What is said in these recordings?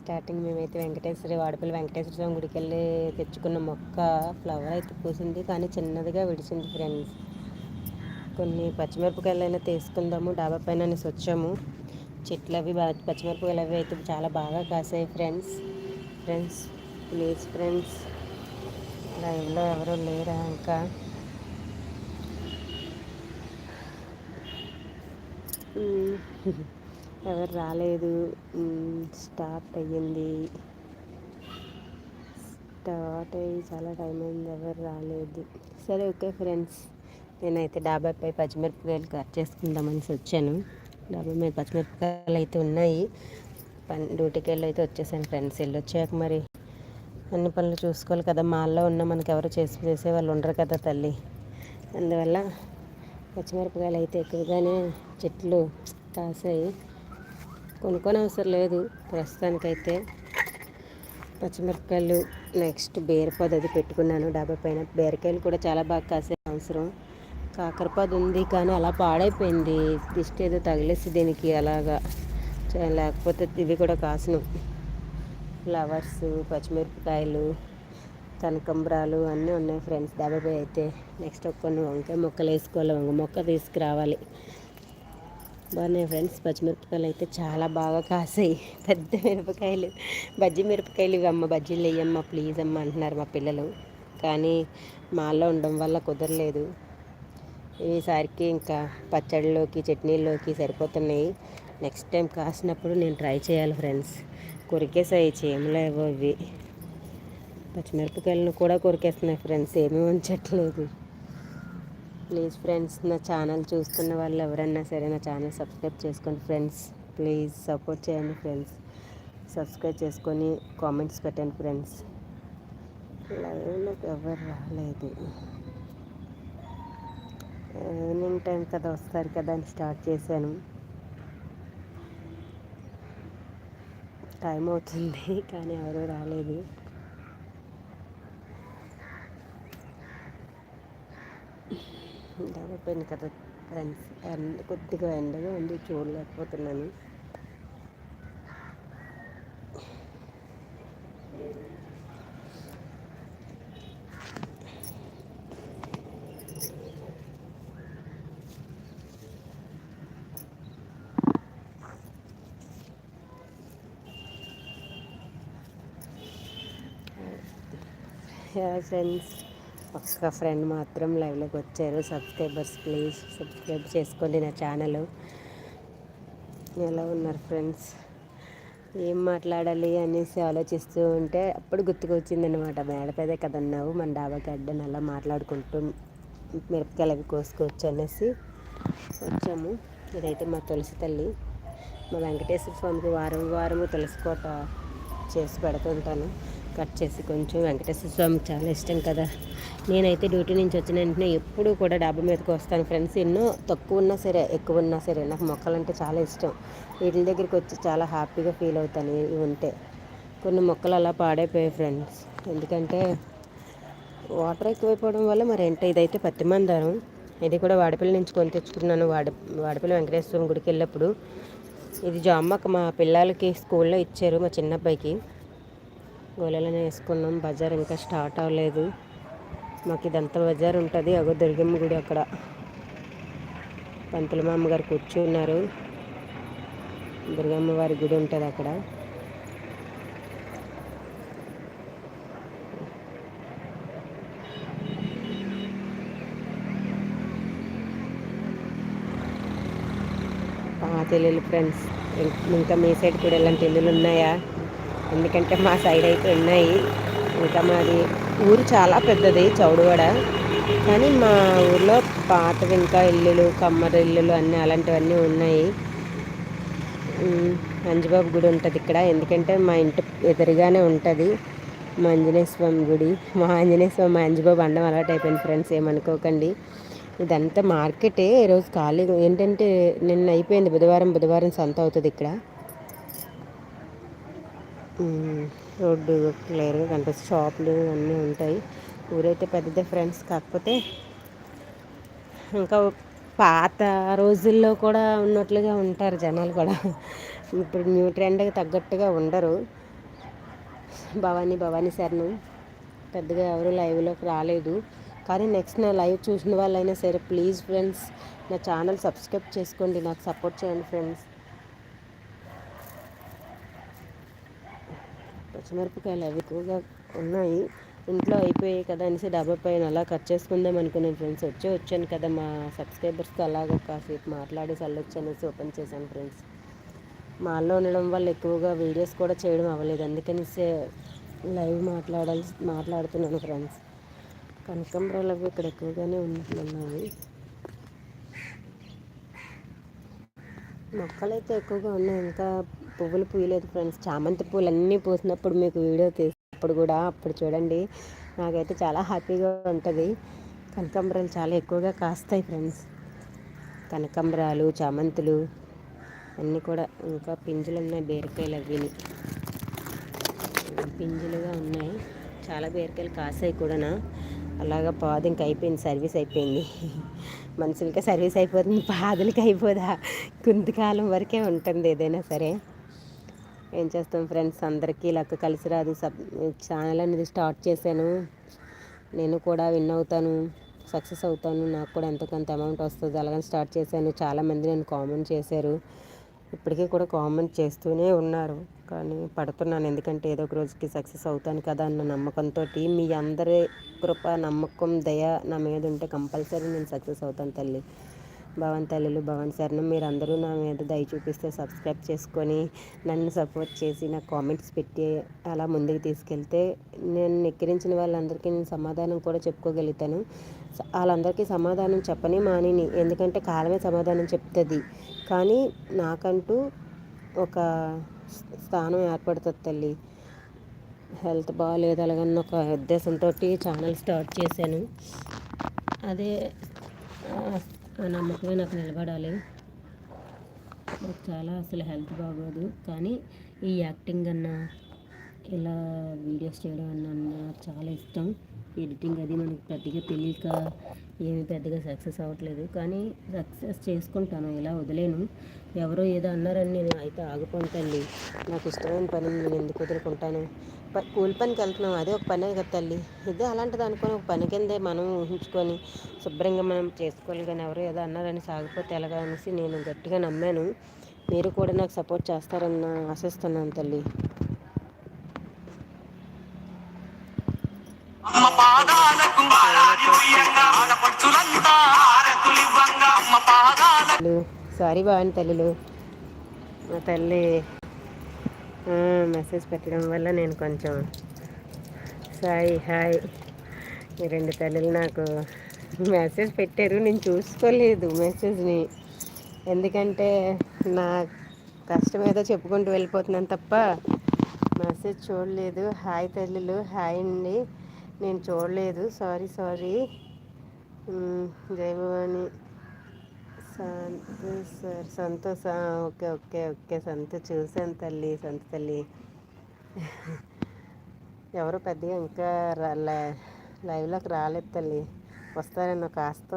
Starting మేమైతే వెంకటేశ్వరి వాడపల్లి వెంకటేశ్వర స్వామి గుడికి వెళ్ళి తెచ్చుకున్న మొక్క ఫ్లవర్ అయితే పూసింది. కానీ చిన్నదిగా విడిచింది ఫ్రెండ్స్ కొన్ని పచ్చిమిరపకాయలు అయినా తీసుకుందాము డాబా పైన అనేసి వచ్చాము. చెట్లు అవి బాగా పచ్చిమిరపకాయలు అవి అయితే చాలా బాగా కాసాయి ఫ్రెండ్స్ ఫ్రెండ్స్ ప్లీజ్ ఫ్రెండ్స్ లైవ్లో ఎవరు లేరా ఇంకా? ఎవరు రాలేదు. స్టార్ట్ అయ్యింది. స్టార్ట్ అయ్యి చాలా టైం అయింది ఎవరు రాలేదు. సరే ఓకే ఫ్రెండ్స్. నేనైతే డాబాపై పచ్చిమిరపకాయలు కట్ చేసుకుందామని వచ్చాను. డాబా మీద పచ్చిమిరపకాయలు అయితే ఉన్నాయి. పని డ్యూటీకి వెళ్ళి అయితే వచ్చేసాను ఫ్రెండ్స్. వెళ్ళి వచ్చాక మరి అన్ని పనులు చూసుకోవాలి కదా. మాల్లో ఉన్న మనకి ఎవరు చేసి చేసే వాళ్ళు ఉండరు కదా తల్లి. అందువల్ల పచ్చిమిరపకాయలు అయితే ఎక్కువగానే చెట్లు కాసాయి. కొనుక్కొని అవసరం లేదు ప్రస్తుతానికైతే పచ్చిమిరపకాయలు నెక్స్ట్ బీరపది అది పెట్టుకున్నాను. డాబా పైన బీరకాయలు కూడా చాలా బాగా కాసే అవసరం. కాకరపాదు ఉంది కానీ అలా పాడైపోయింది. దిష్టి ఏదో తగిలేసి దీనికి అలాగా లేకపోతే ఇవి కూడా కాసును. ఫ్లవర్స్ పచ్చిమిరపకాయలు కనకంబరాలు అన్నీ ఉన్నాయి ఫ్రెండ్స్. డాబాపై అయితే నెక్స్ట్ కొన్ని వంకాయ మొక్కలు వేసుకోవాలి. వంక మొక్క తీసుకురావాలి. బాగున్నాయి ఫ్రెండ్స్. పచ్చిమిరపకాయలు అయితే చాలా బాగా కాసాయి. పెద్ద మిరపకాయలు. బజ్జీ మిరపకాయలు ఇవి అమ్మ బజ్జీలు వేయమ్మ ప్లీజ్ అమ్మ అంటున్నారు మా పిల్లలు. కానీ మాల్లో ఉండడం వల్ల కుదరలేదు. ఈసారికి ఇంకా పచ్చడిలోకి చట్నీల్లోకి సరిపోతున్నాయి. నెక్స్ట్ టైం కాసినప్పుడు నేను ట్రై చేయాలి ఫ్రెండ్స్. కొరికేసాయి చీమలేవో ఇవి. పచ్చిమిరపకాయలను కూడా కొరికేస్తున్నాయి ఫ్రెండ్స్. ఏమీ ఉంచట్లేదు ప్లీజ్ ఫ్రెండ్స్ నా ఛానల్ చూస్తున్న వాళ్ళు ఎవరన్నా సరే నా ఛానల్ సబ్స్క్రైబ్ చేసుకోండి ఫ్రెండ్స్. ప్లీజ్ సపోర్ట్ చేయండి ఫ్రెండ్స్. సబ్స్క్రైబ్ చేసుకొని కామెంట్స్ పెట్టండి ఫ్రెండ్స్. లైవ్లోకి ఎవరు రాలేదు. ఈవినింగ్ టైం కదా వస్తారు కదా అని స్టార్ట్ చేశాను. టైం అవుతుంది కానీ ఎవరు రాలేదు. దాదాపు కదా ఫ్రెండ్స్ ఎండ కొద్దిగా ఎండగా ఉంది చూడలేకపోతున్నాను ఫ్రెండ్స్ ఒక్క ఫ్రెండ్ మాత్రం లైవ్లోకి వచ్చారు. సబ్స్క్రైబర్స్ ప్లీజ్ సబ్స్క్రైబ్ చేసుకోండి నా ఛానల్ ఎలా ఉన్నారు ఫ్రెండ్స్ ఏం మాట్లాడాలి అనేసి ఆలోచిస్తూ ఉంటే అప్పుడు గుర్తుకొచ్చిందనమాట మేడపేదే కదన్నావు మన డాబాకి అడ్డని అలా మాట్లాడుకుంటూ మిరపకాయలు అవి కోసుకోవచ్చు అనేసి వచ్చాము. ఇదైతే మా తులసి తల్లి. మా వెంకటేశ్వర స్వామికి వారం వారము తులసి కోట చేసి పెడుతుంటాను. కట్ చేసి కొంచెం వెంకటేశ్వర స్వామికి చాలా ఇష్టం కదా. నేనైతే డ్యూటీ నుంచి వచ్చిన వెంటనే ఎప్పుడూ కూడా డాబా మీదకి వస్తాను ఫ్రెండ్స్. ఎన్నో తక్కువ ఉన్నా సరే ఎక్కువ ఉన్నా సరే నాకు మొక్కలంటే చాలా ఇష్టం. వీటి దగ్గరికి వచ్చి చాలా హ్యాపీగా ఫీల్ అవుతాను ఇవి ఉంటే. కొన్ని మొక్కలు అలా పాడైపోయాయి ఫ్రెండ్స్. ఎందుకంటే వాటర్ ఎక్కువైపోవడం వల్ల మరి ఏంటో ఇదైతే పత్తి మందారం ఇది కూడా వాడపల్లి నుంచి కొని తెచ్చుకున్నాను. వాడ వాడపల్లి వెంకటేశ్వరం గుడికి వెళ్ళినప్పుడు. ఇది జామ్మక్క మా పిల్లలకి స్కూల్లో ఇచ్చారు మా చిన్నబ్బాయికి. గోళలను వేసుకున్నాం. బజార్ ఇంకా స్టార్ట్ అవ్వలేదు. మాకు ఇదంతా బజార్ ఉంటుంది. అగో దుర్గమ్మ గుడి అక్కడ. పంతుల మా అమ్మగారు కూర్చున్నారు. దుర్గమ్మ వారి గుడి ఉంటుంది అక్కడ. తెలియదు ఫ్రెండ్స్. ఇంకా మీ సైడ్ కూడా ఇలాంటి ఇల్లులు ఉన్నాయా? ఎందుకంటే మా సైడ్ అయితే ఉన్నాయి. ఇంకా మాది ఊరు చాలా పెద్దది చౌడువాడ. కానీ మా ఊర్లో పాతవి ఇంకా ఇల్లులు కమ్మర ఇల్లులు అన్నీ అలాంటివన్నీ ఉన్నాయి. అంజబాబు గుడి ఉంటుంది ఇక్కడ. ఎందుకంటే మా ఇంటి ఎదురుగానే ఉంటుంది మా ఆంజనేయ స్వామి గుడి. మా ఆంజనేయ స్వామి మా అంజబాబు అండం అలవాటు అయిపోయింది ఫ్రెండ్స్ ఏమనుకోకండి. ఇదంతా మార్కెటే. ఈరోజు ఖాళీ ఏంటంటే నిన్న అయిపోయింది బుధవారం బుధవారం సంత అవుతుంది ఇక్కడ. రోడ్డు క్లియర్గా కనిపిస్తుంది. షాపులు అన్నీ ఉంటాయి. ఊరైతే పెద్దదే ఫ్రెండ్స్. కాకపోతే ఇంకా పాత రోజుల్లో కూడా ఉన్నట్లుగా ఉంటారు జనాలు కూడా. ఇప్పుడు న్యూ ట్రెండ్కి తగ్గట్టుగా ఉండరు. భవానీ భవానీ శరణం. పెద్దగా ఎవరు లైవ్లోకి రాలేదు. కానీ నెక్స్ట్ నా లైవ్ చూసిన వాళ్ళైనా సరే ప్లీజ్ ఫ్రెండ్స్ నా ఛానల్ సబ్స్క్రైబ్ చేసుకోండి. నాకు సపోర్ట్ చేయండి ఫ్రెండ్స్. పచ్చిమిరపకాయలు అవి ఎక్కువగా ఉన్నాయి. ఇంట్లో అయిపోయాయి కదా అనేసి డబ్బా పైన అలా కట్ చేసుకుందాం అనుకున్నాను ఫ్రెండ్స్. వచ్చి వచ్చాను కదా మా సబ్స్క్రైబర్స్తో అలాగ కాసేపు మాట్లాడి చల్లొచ్చు అనేసి ఓపెన్ చేశాను ఫ్రెండ్స్. మాల్లో ఉండడం వల్ల ఎక్కువగా వీడియోస్ కూడా చేయడం అవ్వలేదు. అందుకని లైవ్ మాట్లాడాలి మాట్లాడుతున్నాను ఫ్రెండ్స్. కనకంబరాలు అవి ఇక్కడ ఎక్కువగానే ఉంటున్నాయి మొక్కలైతే ఎక్కువగా ఉన్నాయి. ఇంకా పువ్వులు పూయలేదు ఫ్రెండ్స్. చామంతి పూలు అన్నీ పూసినప్పుడు మీకు వీడియో తీసినప్పుడు కూడా అప్పుడు చూడండి. నాకైతే చాలా హ్యాపీగా ఉంటుంది. కనకాంబరాలు చాలా ఎక్కువగా కాస్తాయి ఫ్రెండ్స్. కనకాంబరాలు చామంతులు అన్నీ కూడా ఇంకా పింజులు ఉన్నాయి బీరకాయలు అవిని పింజులుగా ఉన్నాయి. చాలా బీరకాయలు కాసాయి కూడా అలాగా పాదు ఇంకా అయిపోయింది సర్వీస్ అయిపోయింది. మనుషులకి సర్వీస్ అయిపోతుంది పాదులకి అయిపోదా? కొంతకాలం వరకే ఉంటుంది ఏదైనా సరే. ఏం చేస్తాం ఫ్రెండ్స్? అందరికీ లెక్క కలిసి రాదు. సబ్ ఛానల్ అనేది స్టార్ట్ చేశాను. నేను కూడా విన్ అవుతాను. సక్సెస్ అవుతాను. నాకు కూడా ఎంతో కొంత అమౌంట్ వస్తుంది. అలాగని స్టార్ట్ చేశాను. చాలామంది నేను కామెంట్ చేశారు. ఇప్పటికీ కూడా కామెంట్ చేస్తూనే ఉన్నారు. కానీ పడుతున్నాను. ఎందుకంటే ఏదో ఒక రోజుకి సక్సెస్ అవుతాను కదా అన్న నమ్మకంతో మీ అందరి కృప నమ్మకం దయ నా మీద ఉంటే కంపల్సరీ నేను సక్సెస్ అవుతాను తల్లి. భవన్ తల్లులు భవన్ శరణం మీరు అందరూ నా మీద దయ చూపిస్తే సబ్స్క్రైబ్ చేసుకొని నన్ను సపోర్ట్ చేసి నా కామెంట్స్ పెట్టి అలా ముందుకు తీసుకెళ్తే నేను ఎక్కిరించిన వాళ్ళందరికీ నేను సమాధానం కూడా చెప్పుకోగలుగుతాను. వాళ్ళందరికీ సమాధానం చెప్పని మానిని. ఎందుకంటే కాలమే సమాధానం చెప్తుంది. కానీ నాకంటూ ఒక స్థానం ఏర్పడుతుంది తల్లి. హెల్త్ బాగాలేదు అలాగన్న ఒక ఉద్దేశంతో ఛానల్ స్టార్ట్ చేశాను. అదే ఆ నమ్మకమే నాకు నిలబడాలి. నాకు చాలా అసలు హెల్త్ బాగోదు. కానీ ఈ యాక్టింగ్ అన్నా ఇలా వీడియోస్ చేయడం అన్నా నాకు చాలా ఇష్టం. ఎడిటింగ్ అది మనకు పెద్దగా తెలియక ఏమి పెద్దగా సక్సెస్ అవ్వట్లేదు. కానీ సక్సెస్ చేసుకుంటాను ఇలా వదిలేను. ఎవరో ఏదో అన్నారని నేను అయితే ఆగిపోను నాకు ఇష్టమైన పని నేను ఎందుకు వదులుకుంటాను? కూలి పనికి వెళ్తున్నాం. అదే ఒక పనే కదా తల్లి. ఇదే అలాంటిది అనుకుని ఒక పని కిందే మనం ఊహించుకొని శుభ్రంగా మనం చేసుకోవాలి కానీ ఎవరో ఏదో అన్నారని సాగిపోతే ఎలాగా అనేసి నేను గట్టిగా నమ్మాను. మీరు కూడా నాకు సపోర్ట్ చేస్తారన్న ఆశిస్తున్నాను తల్లి. సారీ బాగుంది తల్లులు. మా తల్లి మెసేజ్ పెట్టడం వల్ల నేను కొంచెం సాయి హాయ్. ఈ రెండు తల్లులు నాకు మెసేజ్ పెట్టారు నేను చూసుకోలేదు మెసేజ్ని. ఎందుకంటే నా కష్టం ఏదో చెప్పుకుంటూ వెళ్ళిపోతున్నాను తప్ప మెసేజ్ చూడలేదు. హాయ్ తల్లులు హాయ్ అండి. నేను చూడలేదు. Sorry sorry. Jayabhavani sir Santosha okay okay okay సంత చూసాను తల్లి సంత తల్లి. ఎవరు పెద్దగా ఇంకా లైవ్లోకి రాలేదు తల్లి. వస్తారన్న కాస్త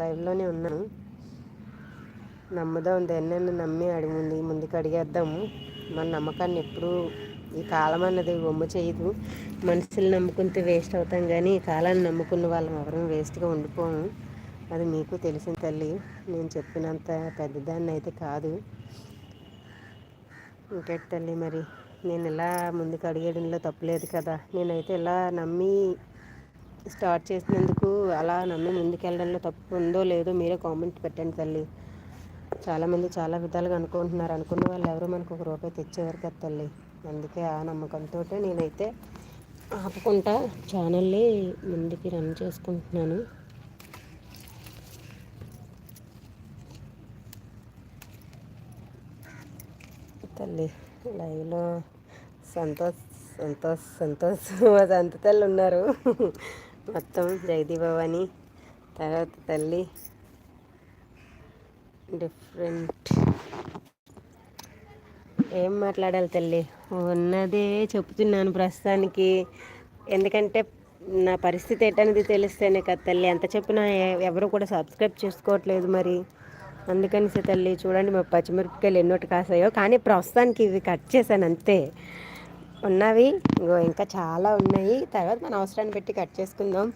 లైవ్లోనే ఉన్నాను. నమ్ముదాం దేన్నైనా నమ్మి అడిగి ముందు ముందుకు అడిగేద్దాము. మన నమ్మకాన్ని ఎప్పుడూ ఈ కాలం అన్నది బొమ్మ చేయదు. మనుషులు నమ్ముకుంటే వేస్ట్ అవుతాం కానీ ఈ కాలాన్ని నమ్ముకున్న వాళ్ళం ఎవరం వేస్ట్గా ఉండిపోము. అది మీకు తెలిసిన తల్లి నేను చెప్పినంత పెద్దదాన్ని అయితే కాదు. ఇంకేటి తల్లి మరి నేను ఇలా ముందుకు అడిగేయడంలో తప్పులేదు కదా. నేనైతే ఇలా నమ్మి స్టార్ట్ చేసినందుకు అలా నమ్మి ముందుకెళ్ళడంలో తప్పు ఉందో లేదో మీరే కామెంట్ పెట్టండి తల్లి. చాలామంది చాలా విధాలుగా అనుకుంటున్నారు. అనుకున్న వాళ్ళు ఎవరు మనకు ఒక రూపాయి తెచ్చేవారు కదా తల్లి. అందుకే ఆ నమ్మకంతో నేనైతే ఆపుకుంటా ఛానల్ని ముందుకి రన్ చేసుకుంటున్నాను. తల్లి. లైవ్లో సంతోష్ సంతోష్ సంతోష్. సంత తల్లి ఉన్నారు. మొత్తం జగదీ భవాని. తర్వాత తల్లి. డిఫరెంట్. ఏం మాట్లాడాలి తల్లి? ఉన్నదే చెప్తున్నాను ప్రస్తుతానికి. ఎందుకంటే నా పరిస్థితి ఏంటనేది తెలిస్తేనే కదా తల్లి. ఎంత చెప్పినా ఎవరు కూడా సబ్స్క్రైబ్ చేసుకోవట్లేదు మరి. అందుకని తల్లి చూడండి మా పచ్చిమిరపకాయలు ఎన్నోటి కాసాయో కానీ ప్రస్తుతానికి ఇవి కట్ చేశాను అంతే. ఉన్నవి ఇంకో ఇంకా చాలా ఉన్నాయి. తర్వాత మన అవసరాన్ని పెట్టి కట్ చేసుకుందాం.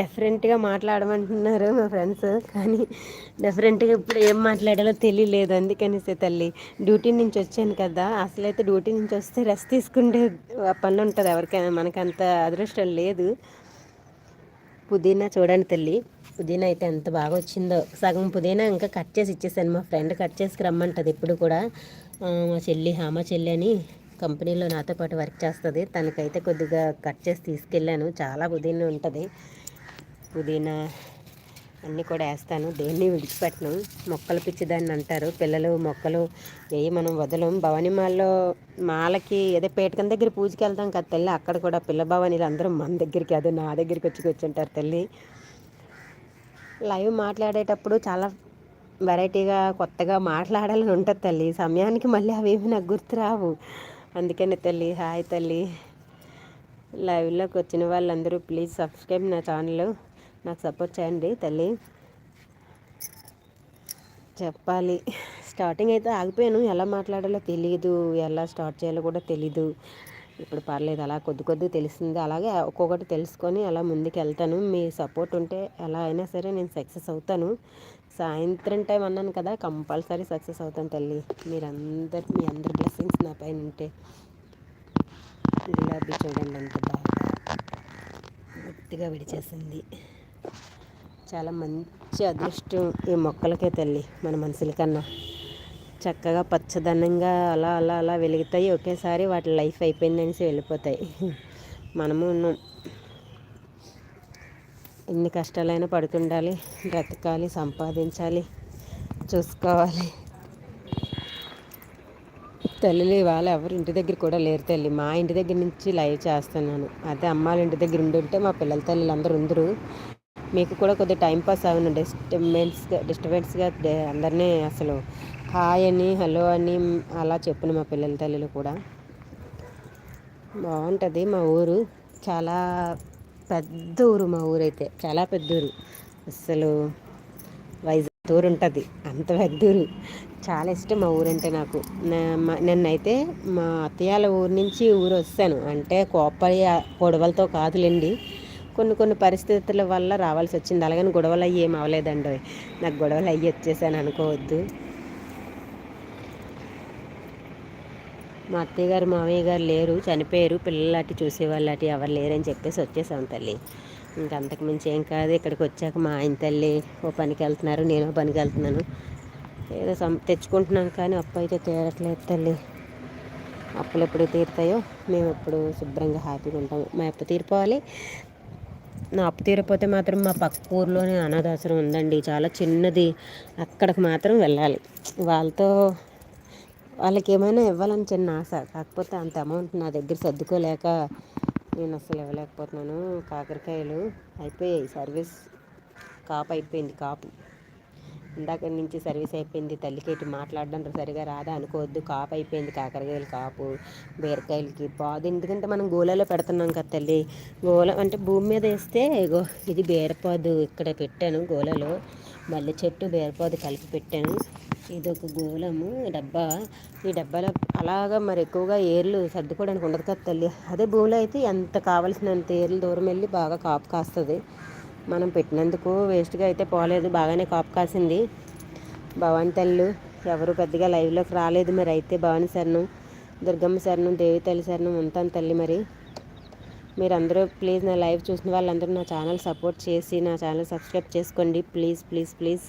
డెఫరెంట్గా మాట్లాడమంటున్నారు మా ఫ్రెండ్స్ కానీ డెఫరెంట్గా ఇప్పుడు ఏం మాట్లాడాలో తెలియలేదు. అందుకనిసే తల్లి డ్యూటీ నుంచి వచ్చాను కదా అసలైతే డ్యూటీ నుంచి వస్తే రెస్ట్ తీసుకుంటే పని ఉంటుంది ఎవరికైనా మనకంత అదృష్టం లేదు. పుదీనా చూడండి తల్లి. పుదీనా అయితే ఎంత బాగా వచ్చిందో. సగం పుదీనా ఇంకా కట్ చేసి ఇచ్చేసాను. మా ఫ్రెండ్ కట్ చేసి రమ్మంటుంది ఇప్పుడు కూడా. మా చెల్లి హామ చెల్లి అని కంపెనీలో నాతో పాటు వర్క్ చేస్తుంది. తనకైతే కొద్దిగా కట్ చేసి తీసుకెళ్ళాను. చాలా పుదీనా ఉంటుంది. పుదీనా అన్నీ కూడా వేస్తాను. దేన్ని విడిచిపెట్టను. మొక్కలు పిచ్చిదాన్ని అంటారు. పిల్లలు మొక్కలు వేయి మనం వదలం. భవనిమాల్లో మాలకి ఏదో పేటకం దగ్గర పూజకి వెళ్తాం కదా తల్లి. అక్కడ కూడా పిల్ల భవనీలు అందరూ మన దగ్గరికి అదే నా దగ్గరికి వచ్చి కూర్చుంటారు తల్లి. లైవ్ మాట్లాడేటప్పుడు చాలా వెరైటీగా కొత్తగా మాట్లాడాలని ఉంటుంది తల్లి. సమయానికి మళ్ళీ అవేమి నాకు గుర్తురావు అందుకని తల్లి హాయ్ తల్లి. లైవ్లోకి వచ్చిన వాళ్ళందరూ ప్లీజ్ సబ్స్క్రైబ్ నా ఛానల్. నాకు సపోర్ట్ చేయండి తల్లి. చెప్పాలి. స్టార్టింగ్ అయితే ఆగిపోయాను. ఎలా మాట్లాడాలో తెలియదు ఎలా స్టార్ట్ చేయాలో కూడా తెలీదు. ఇప్పుడు పర్లేదు అలా కొద్ది కొద్ది తెలిసింది. అలాగే ఒక్కొక్కటి తెలుసుకొని అలా ముందుకు వెళ్తాను మీ సపోర్ట్ ఉంటే ఎలా అయినా సరే నేను సక్సెస్ అవుతాను. సాయంత్రం టైం అన్నాను కదా కంపల్సరీ సక్సెస్ అవుతాను తల్లి. మీరందరు మీ అందరి బ్లెస్సింగ్స్ నా పైన ఉంటే గులాబీ చూడండి అంత బాగా గట్టిగా విడిచేసింది. చాలా మంచి అదృష్టం ఈ మొక్కలకే తల్లి మన మనుషుల కన్నా. చక్కగా పచ్చదనంగా అలా అలా అలా వెలుగుతాయి. ఒకేసారి వాటి లైఫ్ అయిపోయిందనేసి వెళ్ళిపోతాయి. మనము ఉన్నాం. ఎన్ని కష్టాలైనా పడుతుండాలి బ్రతకాలి సంపాదించాలి చూసుకోవాలి. తల్లి వాళ్ళు ఎవరు ఇంటి దగ్గర కూడా లేరు తల్లి. మా ఇంటి దగ్గర నుంచి లైవ్ చేస్తున్నాను. అదే అమ్మాళ్ళ ఇంటి దగ్గర ఉండి ఉంటే మా పిల్లల తల్లిలు అందరూ ఉందరు. మీకు కూడా కొద్దిగా టైం పాస్ అవును డిస్టర్బెన్స్గా డిస్టర్బెన్స్గా అందరినీ అసలు హాయ్ అని హలో అని అలా చెప్పిన మా పిల్లల తల్లిలు కూడా. బాగుంటుంది మా ఊరు. చాలా పెద్ద ఊరు మా ఊరైతే. చాలా పెద్ద ఊరు. అసలు వైజాగ్ ఊరు ఉంటుంది. అంత పెద్ద ఊరు. చాలా ఇష్టం మా ఊరంటే నాకు. నిన్నైతే మా అత్తయ్యాల ఊరు నుంచి ఊరు వస్తాను. అంటే కోపలి గొడవలతో కాదులేండి. కొన్ని కొన్ని పరిస్థితుల వల్ల రావాల్సి వచ్చింది. అలాగని గొడవలు అయ్యి ఏం అవ్వలేదండి నాకు గొడవలు అయ్యి వచ్చేసాను అనుకోవద్దు. మా అత్తయ్య గారు మామయ్య గారు లేరు చనిపోయారు పిల్లలాంటి చూసేవాళ్ళటి ఎవరు లేరని చెప్పేసి వచ్చేసాం తల్లి. ఇంకా అంతకుమించి ఏం కాదు. ఇక్కడికి వచ్చాక మా ఆయన తల్లి ఓ పనికి వెళ్తున్నారు నేను పనికి వెళ్తున్నాను. ఏదో సం తెచ్చుకుంటున్నాం కానీ అప్పు అయితే తీరట్లేదు తల్లి. అప్పులు ఎప్పుడు తీరుతాయో మేము ఎప్పుడు శుభ్రంగా హ్యాపీగా ఉంటాము మా అప్పు తీరిపోవాలి. నా అప్పు తీరపోతే మాత్రం మా పక్క ఊర్లోనే అనాథాశ్రమం ఉందండి. చాలా చిన్నది. అక్కడికి మాత్రం వెళ్ళాలి. వాళ్ళతో వాళ్ళకి ఏమైనా ఇవ్వాలని చిన్న ఆశ. కాకపోతే అంత అమౌంట్ నా దగ్గర సర్దుకోలేక నేను అసలు ఇవ్వలేకపోతున్నాను. కాకరకాయలు అయిపోయాయి. సర్వీస్ కాపు అయిపోయింది కాపు. ఇందాక నుంచి సర్వీస్ అయిపోయింది తల్లికేటి మాట్లాడడం సరిగా రాదా అనుకోవద్దు. కాపు అయిపోయింది కాకరకాయలు కాపు బీరకాయలకి బాదు ఎందుకంటే మనం గోలలో పెడుతున్నాం కదా తల్లి. గోల అంటే భూమి మీద వేస్తే ఇది బీరపాదు ఇక్కడ పెట్టాను గోలలో మల్లె చెట్టు బీరపాదు కలిపి పెట్టాను. ఇది ఒక గోళము డబ్బా. ఈ డబ్బాలో అలాగా మరి ఎక్కువగా ఏర్లు సర్దుకోవడానికి ఉండదు కదా తల్లి. అదే భూమిలో అయితే ఎంత కావలసినంత ఏర్లు దూరం వెళ్ళి బాగా కాపు కాస్తుంది. మనం పెట్టినందుకు వేస్ట్గా అయితే పోలేదు. బాగానే కాపు కాసింది. భవాని తల్లు ఎవరు పెద్దగా లైవ్లోకి రాలేదు మరి అయితే భవాని శరణం దుర్గమ్మ శరణం దేవి తల్లి శరణం ఉంటాను తల్లి మరి. మీరందరూ ప్లీజ్ నా లైవ్ చూసిన వాళ్ళందరూ నా ఛానల్ సపోర్ట్ చేసి నా ఛానల్ సబ్స్క్రైబ్ చేసుకోండి. Please please please.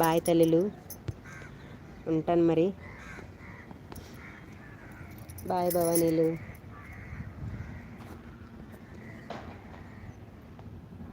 బాయ్ తల్లిలు. ఉంటాను మరి. బాయ్ భవానీలు.